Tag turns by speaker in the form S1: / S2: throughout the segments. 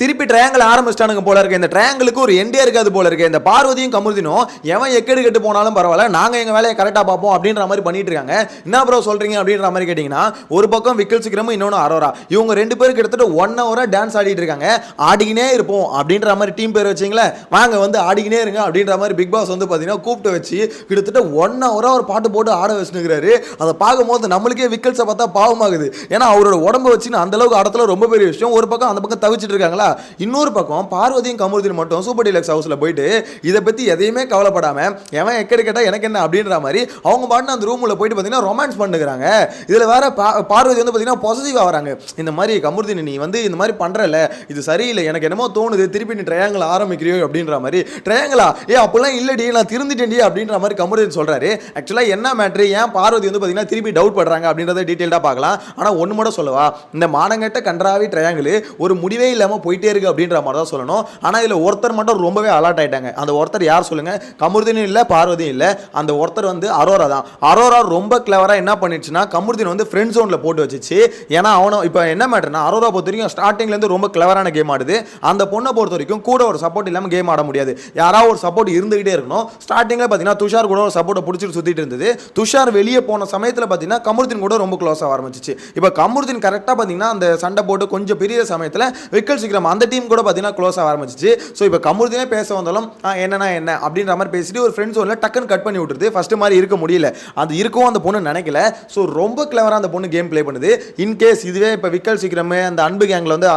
S1: திருப்பி ட்ரையாங்கிள் ஆரம்பிச்சிட்டானுங்க போல இருக்கு. இந்த ட்ரையாங்கிளுக்கு ஒரு எண்டே இருக்காது போல இருக்கு. இந்த பார்வதியும் கமுருதினும் எவன் எக்கெடு கெட்டு போனாலும் பரவாயில்ல நாங்கள் எங்கள் வேலையை கரெக்டாக பார்ப்போம் அப்படின்ற மாதிரி பண்ணிட்டு இருக்காங்க. என்ன ப்ரோ சொல்றீங்க? அப்படின்ற மாதிரி கேட்டிங்கன்னா ஒரு பக்கம் விக்கல் சிக்கிரமும் இன்னொன்று அரோரா. இவங்க ரெண்டு பேரும் கிட்டத்தட்ட ஒன் ஹவரா டான்ஸ் ஆடிட்டு இருக்காங்க. ஆடிக்கினே இருப்போம் அப்படின்ற மாதிரி டீம் பேர் வச்சிங்களேன் வாங்க வந்து ஆடிக்கினே இருங்க அப்படின்ற மாதிரி பிக் பாஸ் வந்து பார்த்தீங்கன்னா கூப்பிட்டு வச்சு கிட்டத்தட்ட ஒன் ஹவரா ஒரு பாட்டு போட்டு ஆட வச்சுருக்கிறாரு அதை பார்க்கும்போது நம்மளுக்கே விக்கல்ஸை பார்த்தா பாவமாகுது. ஏன்னா அவரோட உடம்பு வச்சு அந்த அளவுக்கு ரொம்ப பெரிய விஷயம். ஒரு பக்கம் அந்த பக்கம் தவிச்சிட்டு இருக்காங்களா இன்னொரு பக்கம் பார்வதியும் கமருதியும் மட்டும் சூப்பர் டீலக்ஸ் ஹவுஸில் போயிட்டு இதை பற்றி எதையுமே கவலைப்படாமல் எவன் எக்கடி கேட்டால் எனக்கு என்ன? அப்படின்ற மாதிரி அவங்க பாட்டு அந்த ரூமில் போயிட்டு பார்த்தீங்கன்னா ரொமான்ஸ் பண்ணுகிறாங்க. இதில் வேற பா- பார்வதி வந்து பார்த்தீங்கன்னா பாசிட்டிவ் ஆகிறாங்க இந்த மாதிரி கமருதினி நீ வந்து இந்த மாதிரி பண்ணுறல இது சரியில்லை. எனக்கு என்னமோ தோணுது. திருப்பி நீ ட்ரையாங்கிள் ஆரம்பிக்கிறியோ? அப்படின்ற மாதிரி ட்ரையாங்கிளா ஏ அப்போல்லாம் இல்லடி. நான் திருந்துட்டேன்டி. அப்படின்ற மாதிரி கமருதீன் சொல்கிறாரு ஆக்சுவலாக என்ன மேட்ரு ஏன் பார்வதி வந்து பார்த்தீங்கன்னா திருப்பி டவுட் படுறாங்க அப்படின்றத டீட்டெயில்டாக பார்க்கலாம். ஆனால் ஒன்று மட்டும் சொல்லவா? இந்த மானங்கட்ட கன்றாவி ட்ரையாங்கிள் ஒரு முடிவே இல்லாமல் போயிட்டே இருக்கு அப்படின்ற மாதிரி தான் சொல்லணும். ஆனால் இதில் ஒருத்தர் மட்டும் ரொம்பவே அலர்ட் ஆயிட்டாங்க. அந்த ஒருத்தர் யார் சொல்லுங்க? கமருதீனும் இல்லை பார்வதியும் இல்லை. அந்த ஒருத்தர் வந்து அரோரா தான். அரோரா ரொம்ப கிளவராக என்ன பண்ணிடுச்சுன்னா கமருதீன் வந்து ஃப்ரெண்ட் ஜோனில் போட்டு வச்சிச்சு. ஏன்னா அவனை இப்போ என்ன மேட்டர்னா அரோரா பொறுத்த வரைக்கும் ஸ்டார்டிங்லேருந்து ரொம்ப கிளவரான கேம் ஆடுது. அந்த பொண்ணை பொறுத்த வரைக்கும் கூட ஒரு சப்போர்ட் இல்லாமல் கேம் ஆட முடியாது. யாராவது ஒரு சப்போர்ட் இருந்துகிட்டே இருக்கணும். ஸ்டார்டிங்கில் பார்த்தீங்கன்னா துஷார் கூட ஒரு சப்போர்ட்டை பிடிச்சிட்டு சுற்றிட்டு இருந்தது. துஷார் வெளியே போன சமயத்தில் பார்த்தீங்கன்னா கமருதீன் கூட ரொம்ப க்ளோஸ் ஆக ஆரம்பிச்சிச்சு. இப்போ கமருதீன் கரெக்டாக பார்த்தீங்கன்னா அந்த சண்டை போட்டு கொஞ்சம் பெரிய சமயத்தில் விக்கல் சீக்கிரம் அந்த டீம் கூட பார்த்தீங்கன்னா க்ளோஸ் ஆக ஆரம்பிச்சிச்சு. ஸோ இப்போ கமுருதினே பேச வந்தாலும் என்னன்னா என்ன? அப்படின்ற மாதிரி பேசிட்டு ஒரு ஃப்ரெண்ட்ஸ் ஒன்ல டக்குன்னு கட் பண்ணி விட்டுருது. ஃபர்ஸ்ட் மாதிரி இருக்க முடியல. அது இருக்கும் அந்த பொண்ணு நினைக்கல. ஸோ ரொம்ப கிளவராக அந்த பொண்ணு கேம் ப்ளே பண்ணுது. இன்கேஸ் இதுவே இப்போ விக்கல் சீக்கிரமே அந்த அன்பு கேங்கில் வந்து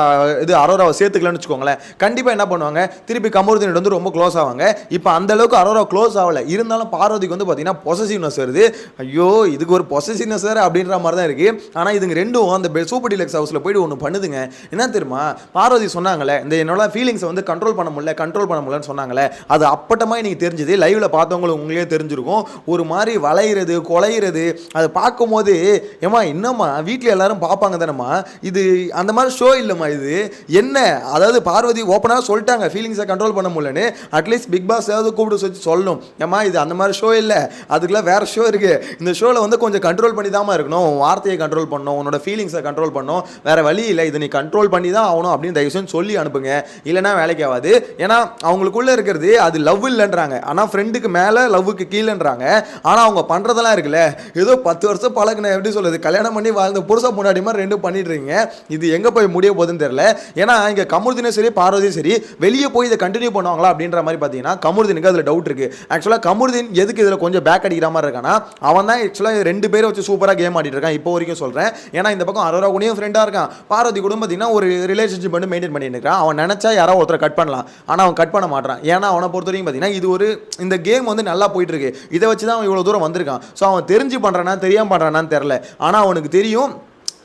S1: இது அரோராவை சேர்த்துக்கலன்னு வச்சுக்கோங்களேன். கண்டிப்பாக என்ன பண்ணுவாங்க? திருப்பி கமருதீன் வந்து ரொம்ப க்ளோஸ் ஆவாங்க. இப்போ அந்த அளவுக்கு அரோரா க்ளோஸ் ஆகல. இருந்தாலும் பார்வதிக்கு வந்து பார்த்தீங்கன்னா பொசசிவ்னஸ் வருது. ஐயோ இதுக்கு ஒரு பொசசிவ்னஸ் வேறு அப்படின்ற மாதிரி தான் இருக்கு. ஆனால் இதுங்க ரெண்டும் அந்த சூப்பர் டீலக்ஸ் ஹவுஸில் போயிட்டு ஒன்று பண்ணுதுங்க. என்ன தெரியுமா? பார்வதி சொன்னாங்களே இந்த என்னோட ஃபீலிங்ஸை வந்து கண்ட்ரோல் பண்ண முடியல கண்ட்ரோல் பண்ண முடியலன்னு சொன்னாங்களே அது அப்பட்டமாக எனக்கு தெரிஞ்சது லைவில் பார்த்தவங்களுக்கு உங்களே தெரிஞ்சிருக்கும். ஒரு மாதிரி வளையிறது கொலையிறது அதை பார்க்கும்போது ஏமா என்னம்மா வீட்டில் எல்லாரும் பார்ப்பாங்க தானேம்மா? இது அந்த மாதிரி ஷோ இல்லைம்மா இது. என்ன? அதாவது பார்வதி ஓப்பனாக சொல்லிட்டாங்க ஃபீலிங்ஸை கண்ட்ரோல் பண்ண முடியலன்னு. அட்லீஸ்ட் பிக் பாஸ் ஏதாவது கூப்பிட்டு வச்சு சொல்லணும். ஏம்மா இது அந்த மாதிரி ஷோ இல்லை. அதுக்கெல்லாம் வேறு ஷோ இருக்குது இந்த ஷோவில் வந்து கொஞ்சம் கண்ட்ரோல் பண்ணி தான் இருக்கணும் வார்த்தையை கண்ட்ரோல் பண்ணணும் உன்னோட ஃபீலிங்ஸை கண்ட்ரோல் பண்ணணும். வேறு வழி இல்லை. இதை நீ கண்ட்ரோல் பண்ணி தான் ஆகணும் அப்படின்னு தயவுசெய்து சொல்லி அனுப்புங்க. இல்லைன்னா வேலைக்கு ஆகாது. ஏன்னா அவங்களுக்குள்ள இருக்கிறது அது லவ் இல்லைன்றாங்க. ஆனால் ஃப்ரெண்டுக்கு மேலே லவ்வுக்கு கீழேன்றாங்க. ஆனால் அவங்க பண்ணுறதெல்லாம் இருக்குல்ல. ஏதோ பத்து வருஷம் பழகின எப்படி சொல்லுது கல்யாணம் பண்ணி வாழ்ந்த புருஷ முன்னாடி மாதிரி ரெண்டும் பண்ணிட்டு இருக்கீங்க இது எங்கே போய் முடிய போகுதுன்னு தெரில ஏன்னா இங்கே கமுருதினும் சரி பார்வதியும் சரி வெளியே போய் இதை கண்டினியூ பண்ணுவாங்களா அப்படின்ற மாதிரி பார்த்தீங்கன்னா கமுருதினுக்கு அதில் டவுட் இருக்குது ஆக்சுவலாக கமுருதின் எதுக்கு இதில் கொஞ்சம் பேக் அடிக்கிற மாதிரி இருக்கானா அவன் தான் ஆக்சுவலாக ரெண்டு பேரை வச்சு சூப்பராக கேம் ஆடிட்டு இருக்கான். இப்போ வரைக்கும் சொல்கிறேன் ஏன்னா இந்த பக்கம் அரோரா கூடயும் ஃப்ரெண்டாக இருக்கான். பார்வதி கூட பார்த்தீங்கன்னா ஒரு ரிலேஷன்ஷிப் வந்து மெயின்டைன் பண்ணிட்டு இருக்கான் அவன் நினச்சா யாரோ ஒருத்தரை கட் பண்ணலாம். ஆனால் அவன் கட் பண்ண மாட்டான் ஏன்னா அவனை பொறுத்த வரைக்கும் பார்த்தீங்கன்னா இது ஒரு இந்த கேம் வந்து நல்லா போயிட்டு இருக்கு இதை வச்சு தான் அவன் இவ்வளோ தூரம் வந்திருக்கான். ஸோ அவன் தெரிஞ்சு பண்ணுறானா தெரியாமல் பண்ணுறானான்னு தெரில ஆனால் அவனுக்கு தெரியும்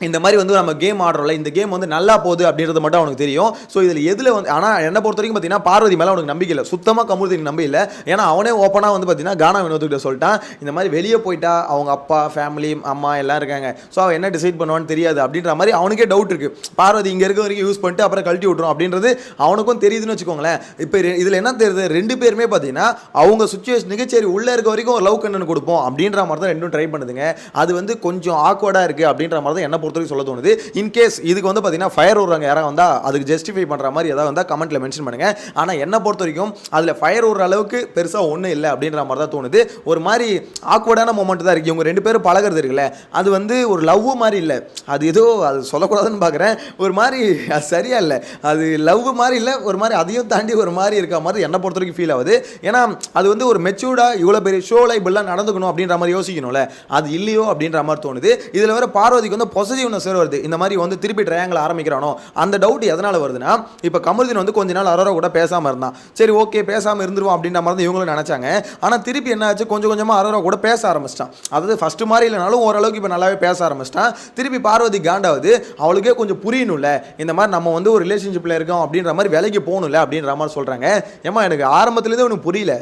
S1: இந்த மாதிரி வந்து நம்ம கேம் ஆடுறோம்ல இந்த கேம் வந்து நல்லா போகுது அப்படின்றது மட்டும் அவனுக்கு தெரியும். ஸோ இதில் எதில் வந்து ஆனால் என்னை பொறுத்த வரைக்கும் பார்த்தீங்கன்னா பார்வதி மேலே அவனுக்கு நம்பிக்கை இல்லை. சுத்தமாக கமுருதிக்கு நம்பிக்கை இல்லை. ஏன்னா அவனே ஓப்பனாக வந்து பார்த்தீங்கன்னா கானா வினோத்துக்கிட்ட சொல்லிட்டான். இந்த மாதிரி வெளியே போயிட்டா அவங்க அப்பா ஃபேமிலி அம்மா எல்லாம் இருக்காங்க. ஸோ அவன் என்ன டிசைட் பண்ணுவான்னு தெரியாது. அப்படின்ற மாதிரி அவனுக்கே டவுட் இருக்குது பார்வதி இங்கே இருக்க வரைக்கும் யூஸ் பண்ணிட்டு அப்புறம் கழட்டி விட்ரும் அப்படின்றது அவனுக்கும் தெரியுதுன்னு வச்சுக்கோங்களேன். இப்போ இதில் என்ன தெரியுது? ரெண்டு பேருமே பார்த்தீங்கன்னா அவங்க சுச்சுவேஷனுக்கு சரி உள்ளே இருக்க வரைக்கும் ஒரு லவ் கண்ணன் கொடுப்போம் அப்படின்ற மாதிரி தான் ரெண்டும் ட்ரை பண்ணுதுங்க. அது வந்து கொஞ்சம் ஆக்வர்டாக இருக்குது அப்படின்ற மாதிரி தான் என்ன பொறுத்த வரைக்கும் சொல்ல தோணுது. இன்கேஸ் இதுக்கு வந்து பார்த்தீங்கன்னா ஃபயர் விடுறாங்க யாராவது வந்தால் அதுக்கு ஜஸ்டிஃபை பண்ணுற மாதிரி ஏதாவது வந்தால் கமெண்ட்டில் மென்ஷன் பண்ணுங்கள் ஆனால் என்னை பொறுத்த வரைக்கும் அதில் ஃபயர் விடுற அளவுக்கு பெருசாக ஒன்றும் இல்லை அப்படின்ற மாதிரி தான் தோணுது. ஒரு மாதிரி ஆக்வர்டான மூமெண்ட் தான் இருக்குது இவங்க ரெண்டு பேரும் பழகிறது இருக்குல்ல அது வந்து ஒரு லவ் மாதிரி இல்லை. அது ஏதோ அது சொல்லக்கூடாதுன்னு பார்க்குறேன் ஒரு மாதிரி அது சரியா இல்லை. அது லவ் மாதிரி இல்லை ஒரு மாதிரி அதையும் தாண்டி ஒரு மாதிரி இருக்க மாதிரி என்னை பொறுத்த வரைக்கும் ஃபீல் ஆகுது. ஏன்னா அது வந்து ஒரு மெச்சூர்டாக இவ்வளோ பெரிய ஷோவில் இப்படிலாம் நடந்துக்கணும் அப்படின்ற மாதிரி யோசிக்கணும்ல. அது இல்லையோ அப்படின்ற மாதிரி தோணுது. இதில் வேற பார்வதிக்கு வந்து பொசிட்டிவ்னஸ் வருது. இந்த மாதிரி வந்து திருப்பி ட்ரையாங்கில் ஆரம்பிக்கிறானோ அந்த டவுட் எதனால் வருதுன்னா இப்போ கமல்தீன் வந்து கொஞ்ச நாள் அரோரா கூட பேசாமல் இருந்தான். சரி ஓகே பேசாமல் இருந்துருவோம் அப்படின்ற மாதிரி தான் இவங்களும் நினச்சாங்க. ஆனால் திருப்பி என்ன ஆச்சு? கொஞ்சம் கொஞ்சமாக அரோரா கூட பேச ஆரம்பிச்சிட்டான். அதாவது ஃபஸ்ட்டு மாதிரி இல்லைனாலும் ஓரளவுக்கு இப்போ நல்லாவே பேச ஆரம்பிச்சிட்டான். திருப்பி பார்வதி காண்டாவது அவளுக்கே கொஞ்சம் புரியணும்ல. இந்த மாதிரி நம்ம வந்து ஒரு ரிலேஷன்ஷிப்பில் இருக்கோம் அப்படின்ற மாதிரி வேலைக்கு போகணும்ல அப்படின்ற மாதிரி சொல்கிறாங்க ஏமா எனக்கு ஆரம்பத்துலேருந்து ஒன்று புரியல.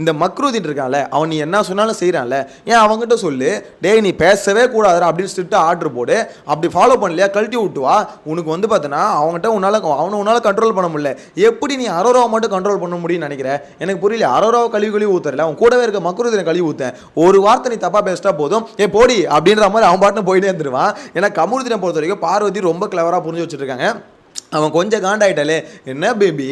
S1: இந்த மக்ரூதின் இருக்கான்ல அவன் நீ என்ன சொன்னாலும் செய்கிறான்ல ஏன் அவங்ககிட்ட சொல்லு? டேய் நீ பேசவே கூடாதுரா அப்படின்னு சொல்லிட்டு ஆர்டர் போடு. அப்படி ஃபாலோ பண்ணலையா கழட்டி விட்டு வா உனக்கு வந்து பார்த்தீங்கன்னா அவங்ககிட்ட உன்னால் அவனை உன்னால் கண்ட்ரோல் பண்ண முடியல. எப்படி நீ அரோராவை மட்டும் கண்ட்ரோல் பண்ண முடியும்னு நினைக்கிற? எனக்கு புரியல அரோராவை கழுவி கழுவி ஊத்துறல. அவன் கூடவே இருக்க மக்ரூதினை கழுவி ஊத்தேன் ஒரு வார்த்தை நீ தப்பாக பேசிட்டா போதும். ஏ போடி அப்படின்ற மாதிரி அவன் பாட்டுன்னு போயிட்டே இருந்துருவான். ஏன்னா கமுருதினை பொறுத்த வரைக்கும் பார்வதி ரொம்ப கிளவராக புரிஞ்சு வச்சுருக்காங்க அவன் கொஞ்சம் காண்டாயிட்டாலே என்ன பேபி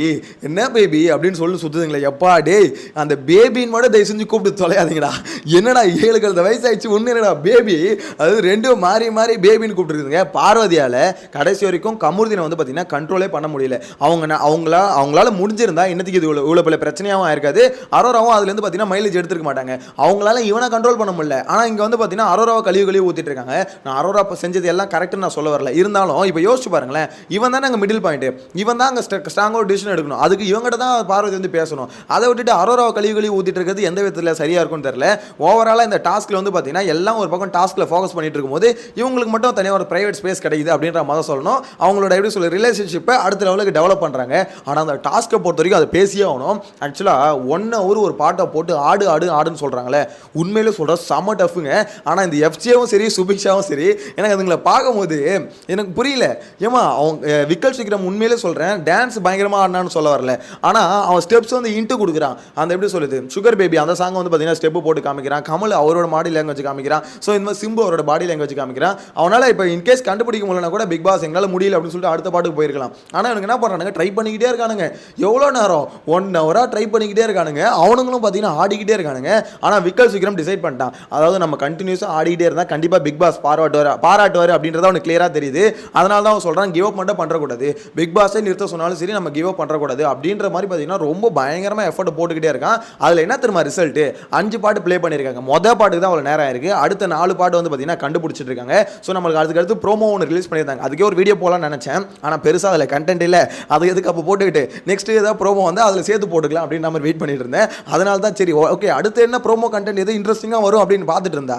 S1: என்ன பேபி அப்படின்னு சொல்லி சுற்றுதுங்களே எப்பா டேய் அந்த பேபின்னு மட்டும் தயவு செஞ்சு கூப்பிட்டு தொலையாதீங்கடா. என்னடா ஏழு கழுத வயசாயிடுச்சு ஒன்று என்னடா பேபி அது ரெண்டும் மாறி மாறி பேபின்னு கூப்பிட்டுருக்குதுங்க. பார்வதியால் கடைசி வரைக்கும் கமுருதினை வந்து பார்த்தீங்கன்னா கண்ட்ரோலே பண்ண முடியல. அவங்க அவங்களா அவங்களால முடிஞ்சிருந்தா இன்னத்துக்கு இது இவ்வளோ இவ்வளோ பல பிரச்சனையாகவும் ஆயிருக்காது. அரோராவும் அதுலேருந்து பார்த்தீங்கன்னா மைலேஜ் எடுத்துருக்க மாட்டாங்க. அவங்களால இவனை கண்ட்ரோல் பண்ண முடியல. ஆனால் இங்கே வந்து பார்த்தீங்கன்னா அரோராவை கழிவு கழிவு ஊற்றிட்டு இருக்காங்க. நான் அரோரா செஞ்சது எல்லாம் கரெக்டுன்னு நான் சொல்ல வரல. இருந்தாலும் இப்போ யோசிச்சு பாருங்களேன் இவன் தானே அங்கே மிடில் பாயிண்ட்டு இவன் தான் அங்கே ஸ்ட்ராங்காக ஒரு டிசிஷன் எடுக்கணும். அதுக்கு இவங்ககிட்ட தான் பார்வதி வந்து பேசணும். அதை விட்டுட்டு அரோராவை கழிவு கழிவு ஊற்றிட்டு இருக்கிறது எந்த விதத்தில் சரியாக இருக்கும்னு தெரியல. ஓவராலாக இந்த டாஸ்க்கில் வந்து பார்த்தீங்கன்னா எல்லாம் ஒரு பக்கம் டாஸ்க்கில் ஃபோக்கஸ் பண்ணிட்டு இருக்கும்போது இவங்களுக்கு மட்டும் தனியாக ஒரு ப்ரைவேட் ஸ்பேஸ் கிடைக்குது அப்படின்ற மாதிரி சொல்லணும். அவங்களோட எப்படி சொல்ல ரிலேஷன்ஷிப்பை அடுத்த லெவலுக்கு டெவலப் பண்ணுறாங்க ஆனால் அந்த டாஸ்க்கை பொறுத்த வரைக்கும் அதை பேசியே ஆகணும். ஆக்சுவலாக ஒன் ஹவர் ஒரு பாட்டை போட்டு ஆடு ஆடு ஆடுன்னு சொல்கிறாங்களே உண்மையிலே சொல்கிற செம டஃப்புங்க ஆனால் இந்த எஃப்ஜேவும் சரி சுபிக்ஷாவும் சரி எனக்கு அதுங்களை பார்க்கும்போது எனக்கு புரியல. ஏமா அவங்க விக்கல் சீக்கிரம் உண்மையிலே சொல்கிறேன் டான்ஸ் பயங்கரமாக ஆடினான்னு சொல்ல வரல. ஆனால் அவன் ஸ்டெப்ஸ் வந்து இன்ட்டு கொடுக்குறான். அந்த எப்படி சொல்லுது? சுகர் பேபி அந்த சாங் வந்து பார்த்தீங்கன்னா ஸ்டெப்பு போட்டு காமிக்கிறான். கமல் அவரோட பாடி லாங்குவேஜ் காமிக்கிறான். ஸோ இந்த மாதிரி சிம்பு அவரோட பாடி லாங்குவேஜ் காமிக்கிறான். அவனால் இப்போ இன்கேஸ் கண்டுபிடிக்க முடியலனா கூட பிக் பாஸ் எங்களால் முடியல அப்படின்னு சொல்லிட்டு அடுத்த பாட்டுக்கு போயிருக்கலாம். ஆனால் எனக்கு என்ன பண்ணுறானுங்க ட்ரை பண்ணிக்கிட்டே இருக்கானுங்க. எவ்வளோ நேரம்? ஒன் ஹவராக ட்ரை பண்ணிக்கிட்டே இருக்கானுங்க. அவனுங்களும் பார்த்தீங்கன்னா ஆடிக்கிட்டே இருக்கானுங்க. ஆனால் விக்கல் சீக்கிரம் டிசைட் பண்ணிட்டான். அதாவது நம்ம கண்டினியூஸாக ஆடிக்கிட்டே இருந்தால் கண்டிப்பாக பிக் பாஸ் பாராட்டுவார் பாராட்டுவார் அப்படின்றத அவனுக்கு கிளியராக தெரியுது. அதனால தான் அவன் சொல்கிறான் கிவ் அப் மட்டும் பண்ணுறக்கூடாது பிக் பாஸே நிறுத்த சொன்னாலும் சரி நம்ம கிவ் அப் பண்ணுறக்கூடாது அப்படின்ற மாதிரி பார்த்தீங்கன்னா ரொம்ப பயங்கரமாக எஃபர்ட் போட்டுக்கிட்டே இருக்கான். அதில் என்ன திரும்ப ரிசல்ட்டு அஞ்சு பாட்டு ப்ளே பண்ணியிருக்காங்க. மொதல் பாட்டுக்கு தான் அவ்வளோ நேரம் ஆயிருக்கு. அடுத்த நாலு பாட்டு வந்து பார்த்தீங்கன்னா கண்டுபிடிச்சிட்டு இருக்காங்க. ஸோ நம்மளுக்கு அதுக்கு அடுத்து ப்ரோமோ ஒன்று ரிலீஸ் பண்ணியிருந்தாங்க. அதுக்கே ஒரு வீடியோ போகலான்னு நினச்சேன். ஆனால் பெருசாக அதில் கண்டென்ட் இல்லை. அது எதுக்கு அப்போ போட்டுக்கிட்டு நெக்ஸ்ட் ஏதாவது ப்ரோமோ வந்து அதில் சேர்த்து போட்டுக்கலாம் அப்படின்னு நம்ம வெயிட் பண்ணிட்டு இருந்தேன். அதனால தான் சரி ஓகே அடுத்து என்ன ப்ரோமோ கண்டென்ட் எது இன்ட்ரெஸ்டிங்காக வரும் அப்படின்னு பார்த்துட்டு இருந்தா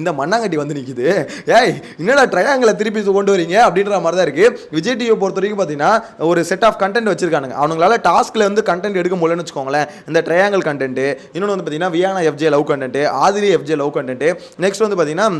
S1: இந்த மண்ணாங்கட்டி வந்து நிற்குது ஏய் என்னடா ட்ரையாங்கில் திருப்பி கொண்டு வரீங்க? அப்படின்ற மாதிரி தான் இருக்குது விஜய் டிவியை பொறுத்த வரைக்கும் பார்த்தீங்கன்னா ஒரு செட் ஆஃப் கண்டென்ட் வச்சிருக்கானுங்க. அவங்களால டாஸ்க்கில் இருந்து கண்டென்ட் எடுக்க முடியலன்னு வச்சுக்கோங்களேன். இந்த ட்ரையாங்கல் கண்டென்ட் இன்னொன்று வந்து பார்த்தீங்கன்னா வியானா எஃப்ஜே லவ் கண்டென்ட் ஆதிரி எஃப்ஜே லவ் கண்டென்ட் நெக்ஸ்ட் வந்து பார்த்தீங்கன்னா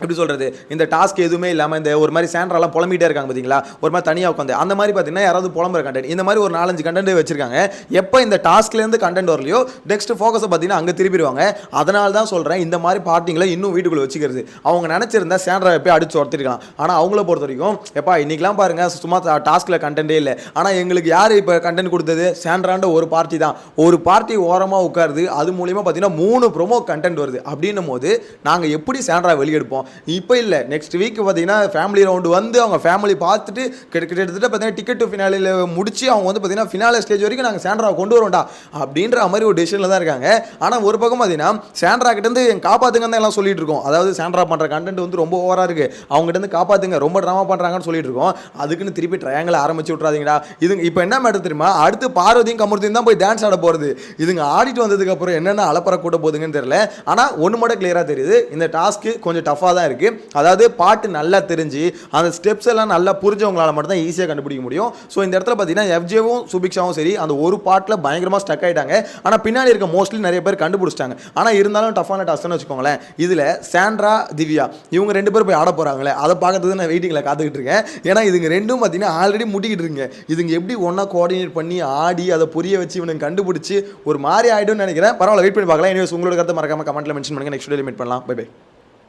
S1: எப்படி சொல்கிறது இந்த டாஸ்க் எதுவுமே இல்லாமல் இந்த ஒரு மாதிரி சேண்ட்ரெல்லாம் புலம்பிகிட்டே இருக்காங்க பார்த்தீங்களா ஒரு மாதிரி தனியாக உட்காந்து. அந்த மாதிரி பார்த்தீங்கன்னா யாராவது புலம்புற கண்டென்ட் இந்த மாதிரி ஒரு நாலஞ்சு கண்டென்ட் வச்சிருக்காங்க. எப்போ இந்த டாஸ்க்லேருந்து கண்டென்ட் வரலையோ நெக்ஸ்ட் ஃபோக்கஸை பார்த்தீங்கன்னா அங்கே திருப்பிடுவாங்க அதனால தான் சொல்கிறேன் இந்த மாதிரி பார்ட்டிங்களை இன்னும் வீட்டுக்குள்ளே வச்சுக்கிறது. அவங்க நினச்சிருந்தா சேண்ட்ரா போய் அடிச்சு உடத்திருக்கலாம் ஆனால் அவங்கள பொறுத்த வரைக்கும் எப்பா இன்றைக்கெலாம் பாருங்க சும்மா டாஸ்கில் கண்டென்ட்டே இல்லை. ஆனால் எங்களுக்கு யார் இப்போ கண்டென்ட் கொடுத்தது? சேண்ட்ரான்ற ஒரு பார்ட்டி தான். ஒரு பார்ட்டி ஓரமாக உட்காருது. அது மூலியமாக பார்த்தீங்கன்னா மூணு ப்ரொமோ கண்டென்ட் வருது. அப்படின்னும் போது நாங்கள் எப்படி சேண்ட்ரா வெளியெடுப்போம்? இப்போ இல்லை. நெக்ஸ்ட் வீக் பார்த்தீங்கன்னா ஃபேமிலி ரவுண்டு வந்து அவங்க ஃபேமிலி பார்த்துட்டு கிட்ட கிட்டத்தட்ட பார்த்தீங்கன்னா டிக்கெட் டு ஃபினாலில் முடிச்சு அவங்க வந்து பார்த்தீங்கன்னா ஃபினாலே ஸ்டேஜ் வரைக்கும் நாங்கள் சேண்ட்ரா கொண்டு வரோம்டா அப்படின்ற மாதிரி ஒரு டிசிஷனில் தான் இருக்காங்க. ஆனால் ஒரு பக்கம் பார்த்தீங்கன்னா சேண்ட்ரா கிட்டேருந்து என் காப்பாத்துங்கன்னு தான் எல்லாம் சொல்லிட்டு இருக்கோம். அதாவது சேண்ட்ரா பண்ணுற கண்டென்ட் வந்து ரொம்ப ஓவராக இருக்குது அவங்ககிட்ட காப்பாற்றுங்க காப்பாத்துங்க ரொம்ப ட்ராமா பண்ணுறாங்கன்னு சொல்லிட்டு இருக்கோம். அதுக்குன்னு திருப்பி ட்ரையாங்கிள் ஆரம்பிச்சு விட்றாதீங்கடா இதுங்க இப்போ என்ன மேட்டர் தெரியுமா? அடுத்து பார்வதியும் கமர்த்தியும் தான் போய் டான்ஸ் ஆட போகிறது இதுங்க ஆடிட்டு வந்ததுக்கப்புறம் என்னென்ன அலப்பற கூட்ட போகுதுங்கன்னு தெரியல. ஆனால் ஒன்று மட்டும் கிளியராக தெரியுது. இந்த டாஸ்க்கு கொஞ்சம் டஃப்பாக தான் இருக்குது அதாவது பாட்டு நல்லா தெரிஞ்சு அந்த ஸ்டெப்ஸ் எல்லாம் நல்லா புரிஞ்சவங்களால மட்டும் தான் ஈஸியாக கண்டுபிடிக்க முடியும். ஸோ இந்த இடத்துல பார்த்தீங்கன்னா எஃப்ஜேவும் சுபிக்ஷாவும் சரி அந்த ஒரு பாட்டில் பயங்கரமாக ஸ்டக் ஆகிட்டாங்க ஆனால் பின்னாடி இருக்க மோஸ்ட்லி நிறைய பேர் கண்டுபிடிச்சிட்டாங்க. ஆனால் இருந்தாலும் டஃப்பான டாஸ்க்னு வச்சுக்கோங்களேன். இதில் சாண்ட்ரா திவ்யா இவங்க ரெண்டு பேரும் போய் ஆட போகிறாங்களே அதை பார்க்கறது நான் வெயிட்டிங்கில் காத்துக்கிட்டு இருக்கேன். ஏன்னா இதுங்க ரெண்டும் பார்த்தீங்கன்னா ஆல்ரெடி முட்டிக்கிட்டு இருக்குங்க. இதுங்க எப்படி ஒன்றா கோஆர்டினேட் பண்ணி ஆடி அதை புரிய வச்சு இவனுக்கு கண்டுபிடிச்சி ஒரு மாதிரி ஆகிடும்னு நினைக்கிறேன். பரவாயில்ல வெயிட் பண்ணி பார்க்கலாம். Anyways உங்களோட கருத்தை மறக்காம கமெண்ட்டில் மென்ஷன் பண்ணுங்கள் நெக்ஸ்ட் டே மீட் பண்ணலாம். Bye bye